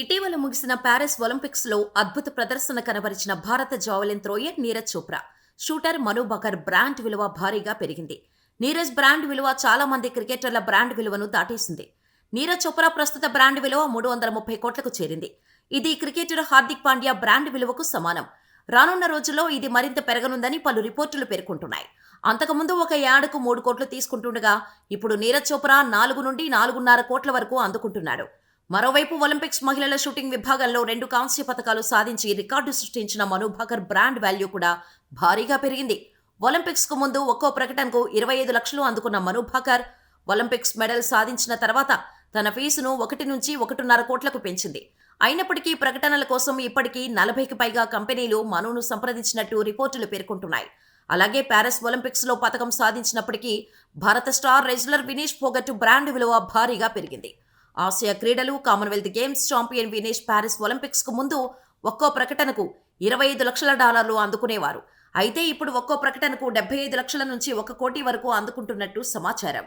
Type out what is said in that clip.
ఇటీవల ముగిసిన ప్యారిస్ ఒలింపిక్స్లో అద్భుత ప్రదర్శన కనబరిచిన భారత javelin thrower Neeraj Chopra. Shooter Manu Bhaker brand విలువ భారీగా పెరిగింది. నీరజ్ బ్రాండ్ విలువ చాలా మంది క్రికెటర్ల బ్రాండ్ విలువను దాటేసింది. నీరజ్ చోప్రా ప్రస్తుత బ్రాండ్ విలువ మూడు వందల ముప్పై కోట్లకు చేరింది. ఇది క్రికెటర్ హార్దిక్ పాండ్యా బ్రాండ్ విలువకు సమానం. రానున్న రోజుల్లో ఇది మరింత పెరగనుందని పలు రిపోర్టులు పేర్కొంటున్నాయి. అంతకుముందు ఒక యాడకు మూడు కోట్లు తీసుకుంటుండగా ఇప్పుడు నీరజ్ చోప్రా నాలుగు నుండి నాలుగున్నర కోట్ల వరకు అందుకుంటున్నాడు. మరోవైపు ఒలింపిక్స్ మహిళల షూటింగ్ విభాగంలో రెండు కాంస్య పథకాలు సాధించి రికార్డు సృష్టించిన మనుభాకర్ బ్రాండ్ వాల్యూ కూడా భారీగా పెరిగింది. ఒలింపిక్స్కు ముందు ఒక్కో ప్రకటనకు ఇరవై ఐదు లక్షలు అందుకున్న మనుభాకర్ ఒలింపిక్స్ మెడల్ సాధించిన తర్వాత తన ఫీజును ఒకటి నుంచి ఒకటిన్నర కోట్లకు పెంచింది. అయినప్పటికీ ప్రకటనల కోసం ఇప్పటికీ నలభైకి పైగా కంపెనీలు మనును సంప్రదించినట్టు రిపోర్టులు పేర్కొంటున్నాయి. అలాగే ప్యారిస్ ఒలింపిక్స్లో పథకం సాధించినప్పటికీ భారత star wrestler Vinesh Phogat brand విలువ భారీగా పెరిగింది. ఆసియా క్రీడలు commonwealth games champion Vinesh Paris ఒలింపిక్స్కు ముందు ఒక్కో ప్రకటనకు ఇరవై ఐదు లక్షల డాలర్లు అందుకునేవారు. అయితే ఇప్పుడు ఒక్కో ప్రకటనకు డెబ్బై ఐదు లక్షల నుంచి ఒక కోటి వరకు అందుకుంటున్నట్టు సమాచారం.